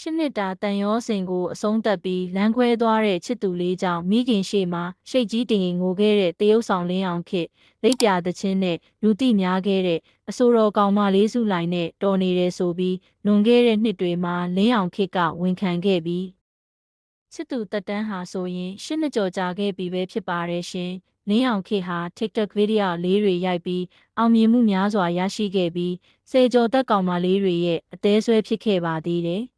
ရှစ်နှစ်တာတန်ရောစင်ကိုအဆုံးသက်ပြီးလမ်းခွဲသွားတဲ့ချစ်သူလေးကြောင့်မိခင်ရှေ့မှာရှိတ်ကြီးတင်ငိုခဲ့တဲ့တရုတ်ဆောင်လင်းအောင်ခေတ်လက်ပြသချင်းနဲ့လူသိများခဲ့တဲ့အဆိုတော်ကောင်မလေးစုလိုက်နဲ့တော်နေတယ်ဆိုပြီးလွန်ခဲ့တဲ့နှစ်တွေမှာလင်းအောင်ခေတ်ကဝန်ခံခဲ့ပြီးချစ်သူတက်တန်းဟာဆိုရင်ရှစ်နှစ်ကျော်ကြာခဲ့ပြီပဲဖြစ်ပါတယ်ရှင်လင်းအောင်ခေတ်ဟာ TikTok ဗီဒီယိုလေးတွေရိုက်ပြီးအောင်မြင်မှုများစွာရရှိခဲ့ပြီးစေကျော်သက်ကောင်မလေးတွေရဲ့အသေးဆွဲဖြစ်ခဲ့ပါသေးတယ်။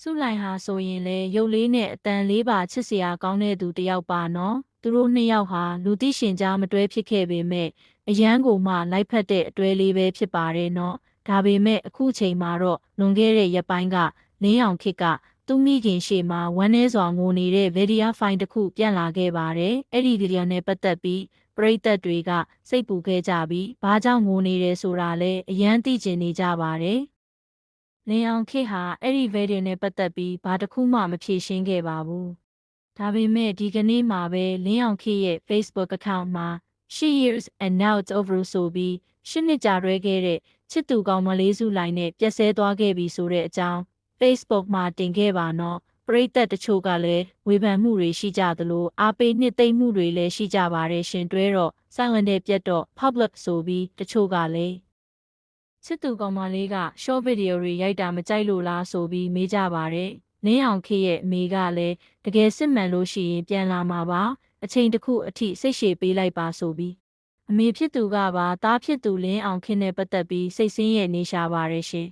စုလိုက်ဟာဆိုရင်လေရုပ်လေးနဲ့အတန်လေးပါချစ်စရာကောင်းတဲ့သူတစ်ယောက်ပါနော်။သူတို့နှစ်ယောက်ဟာလူသိရှင်ကြားမတွဲဖြစ်ခဲ့ပေမဲ့အရန်ကိုမှလိုက်ဖက်တဲ့အတွဲလေးပဲဖြစ်ပါတယ်နော်။ဒါပေမဲ့အခုချိန်မှာတော့လွန်ခဲ့တဲ့ရက်ပိုင်းကလင်းအောင်ခေတ်ကသူမိခင်ရှေ့မှာဝမ်းနေစွာငိုနေတဲ့ဗီဒီယိုဖိုင်တစ်ခုပြန့်လာခဲ့ပါတယ်။အဲ့ဒီဗီဒီယိုနဲ့ပတ်သက်ပြီးပရိသတ်တွေကစိတ်ပူခဲ့ကြပြီးဘာကြောင့်ငိုနေတယ်ဆိုတာလဲအရန်သိကျင်နေကြပါတယ်။ လင်အောင်ခေတ်ဟာအဲ့ဒီဗီဒီယိုနဲ့ပတ်သက်ပြီးဘာတစ်ခုမှမဖြေရှင်းခဲ့ပါဘူး။ဒါပေမဲ့ဒီကနေ့မှာပဲလင်းအောင်ခေတ်ရဲ့ Facebook account မှာ she years and now it's over ဆိုပြီးရှစ်နှစ်ကြာရွဲခဲ့တဲ့ချစ်သူကောင်မလေးစုလိုက်နဲ့ပြက်ဆဲသွားခဲ့ပြီဆိုတဲ့အကြောင်း Facebook မှာတင်ခဲ့ပါတော့ပရိသတ်တချို့ကလည်းဝေဖန်မှုတွေရှိကြသလိုအားပေးနှစ်သိမ့်မှုတွေလည်းရှိကြပါတယ်ရှင်တွဲတော့ silent တဲ့ပြတ်တော့ public ဆိုပြီးတချို့ကလည်း ချစ်သူကောင်မလေးက short video တွေရိုက်တာမကြိုက်လို့လားဆိုပြီးမေးကြပါတယ်လင်းအောင်ခေရဲ့အမေကလည်းတကယ်စစ်မှန်လို့ရှိရင်ပြန်လာမှာပါအချိန်တစ်ခုအထိစိတ်ရှည်ပေးလိုက်ပါဆိုပြီးအမေဖြစ်သူကပါသားဖြစ်သူလင်းအောင်ခေနဲ့ပတ်သက်ပြီးစိတ်ဆင်းရဲနေရှာပါတယ်ရှင်